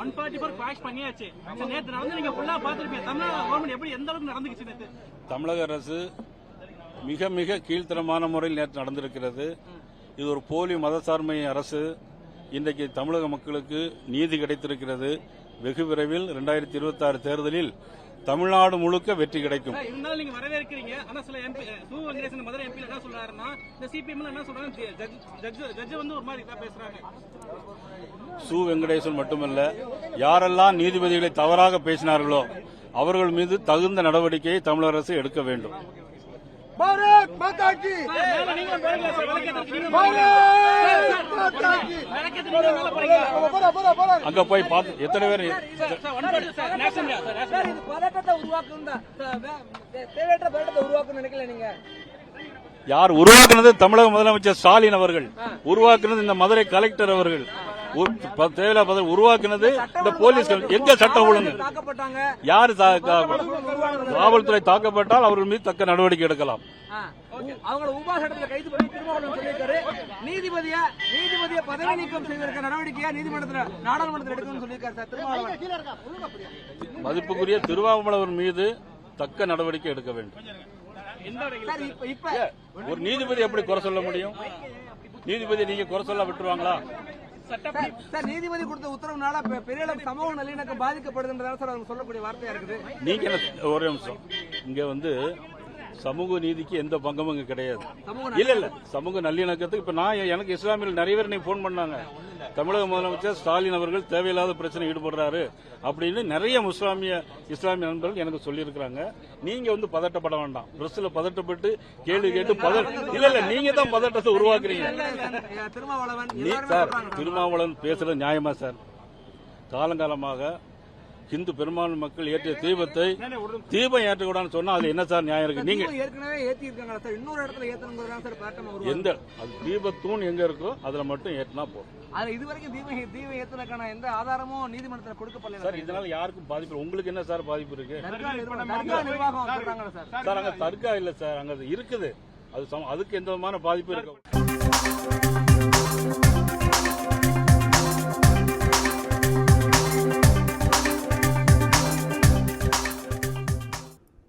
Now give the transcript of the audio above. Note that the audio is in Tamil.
ஒன் ஃபார்ட்டி ஃபோர் கிராஷ் பண்ணியாச்சு. சரி, நேத்து நடந்து நீங்க ஃபுல்லா பாத்துருப்பீங்க தமிழ்நாடு கவர்மெண்ட் எப்படி எந்த அளவுக்கு நடந்துச்சு நேத்து? தமிழக அரசு மிக மிக கீழ்த்தரமான முறையில் நேற்று நடந்திருக்கிறது. இது ஒரு போலி மதசார்மை அரசு. இன்றைக்கு தமிழக மக்களுக்கு நீதி கிடைத்திருக்கிறது. வெகு விரைவில் ரெண்டாயிரத்தி இருபத்தி ஆறு தேர்தலில் தமிழ்நாடு முழுக்க வெற்றி கிடைக்கும். சார், இருந்தாலும் நீங்க வரவேற்கிறீங்க. ஆனா சில எம்பி சு வெங்கடேசன் மதுரை எம்பி என்ன சொல்றாருன்னா இந்த சிபிஎம் என்ன சொல்றாங்க ஜட்ஜ் ஜட்ஜ் வந்து ஒரு மாதிரி இதா பேசுறாங்க. சு வெங்கடேசன் மட்டுமல்ல யாரெல்லாம் நீதிபதிகளை தவறாக பேசினார்களோ அவர்கள் மீது தகுந்த நடவடிக்கையை தமிழக அரசு எடுக்க வேண்டும். பாரத் மாதா கி பாரத் மாதா கி விளக்கேத்துறதுக்கு நீங்க மேல போறீங்களா? போடா போடா போடா அங்க போய் பார்த்து எத்தனை பேர்? பதட்டத்தை தேவையற்ற பதட்டத்தை நினைக்கல நீங்க. யார் உருவாக்குனது தமிழக முதலமைச்சர் ஸ்டாலின் அவர்கள். உருவாக்குனது இந்த மதுரை கலெக்டர் அவர்கள். தேவையில்லா உருவாக்குனது இந்த போலீஸ் எங்க சட்டம் ஒழுங்கு? யாரு காவல்துறை தாக்கப்பட்டால் அவர்கள் மீது தக்க நடவடிக்கை எடுக்கலாம். அவங்கள உபா சட்டத்துல கைது பண்ணி திருமாவளவன் சொல்லியிருக்காரு. நீதிபதிய நீதிபதிய பதவி நீக்கம் செய்திருக்க நடவடிக்கையா நீதிமன்றத்துல நாடாளுமன்றத்தில் எடுக்கணும்னு சொல்லியிருக்காரு சார் திருமாவளவன். மதிப்புக்குரிய திருவாவூர் மீது தக்க நடவடிக்கை எடுக்க வேண்டும். சார் இப்ப இப்ப ஒரு நீதிபதி எப்படி குறை சொல்ல முடியும்? நீதிபதி நீங்க குறை சொல்ல விட்டுருவாங்களா? சார், சார் நீதிபதி கொடுத்த உத்தரவுனால பெ- பெரிய அளவு சமூக நல்லிணக்கம் பாதிக்கப்படுதுன்றதால சார் அவங்க சொல்லக்கூடிய வார்த்தையா இருக்குது. நீங்க என்ன ஒரே நிமிஷம். இங்க வந்து சமூக நீதிக்கு எந்த பங்கமும் இங்க கிடையாது. இல்ல இல்ல சமூக நல்லிணக்கத்துக்கு இப்ப நான் எனக்கு இஸ்லாமியர்கள் நிறைய பேர் நீங்க போன் பண்ணாங்க. தமிழக முதலமைச்சர் ஸ்டாலின் அவர்கள் தேவையில்லாத பிரச்சனை ஈடுபடுறாரு அப்படின்னு நிறைய முஸ்லாமிய இஸ்லாமிய நண்பர்கள் எனக்கு சொல்லியிருக்கிறாங்க. நீங்க வந்து பதட்டப்பட வேண்டாம். பிரஸ்ல பதட்டப்பட்டு கேள்வி கேட்டு பத இல்ல இல்ல நீங்க தான் பதட்டத்தை உருவாக்குறீங்க. சார். திருமாவளவன் பேசுறது நியாயமா சார்? காலங்காலமாக இந்து பெரும்பான்மை மக்கள் ஏற்றிய தீபத்தை தீபம் ஏற்றக்கூடாதுன்னு சொன்னா அது என்ன சார் நியாயம் இருக்கு? நீங்க ஏற்கனவே ஏத்தி இருக்காங்க சார்? இன்னொரு இடத்துல ஏத்தணுங்கிறது சார் பேட்டம் எந்த அது தீபத்தூண் எங்க இருக்கோ அதுல மட்டும் ஏற்றினா போதும். அதுல இது வரைக்கும் தீபம் தீபம் ஏத்துனதுக்கான எந்த ஆதாரமும் நீதிமன்றத்தில் கொடுக்கப்படல சார் இதனால யாருக்கும் பாதிப்பு. உங்களுக்கு என்ன சார் பாதிப்பு இருக்கு? சார். அங்க தர்கா இல்ல சார். அங்க அது இருக்குது. அது அதுக்கு எந்த விதமான பாதிப்பு இருக்கு